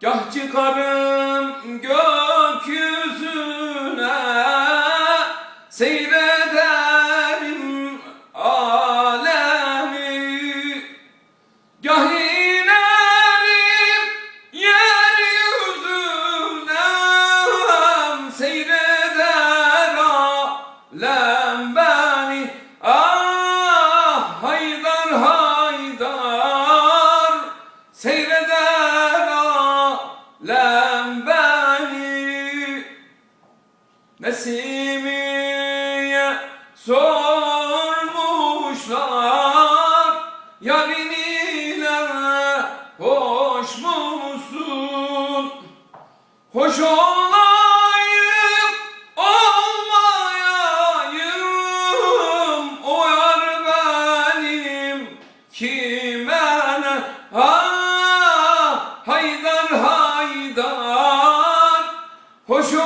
Gah çıkarım gökyüzüne Seyrederim beni Nesimiye sormuşlar Yarın ile hoş musun? Hoş olayım olmayayım O yar benim kime ne Ah haydar Hoş kime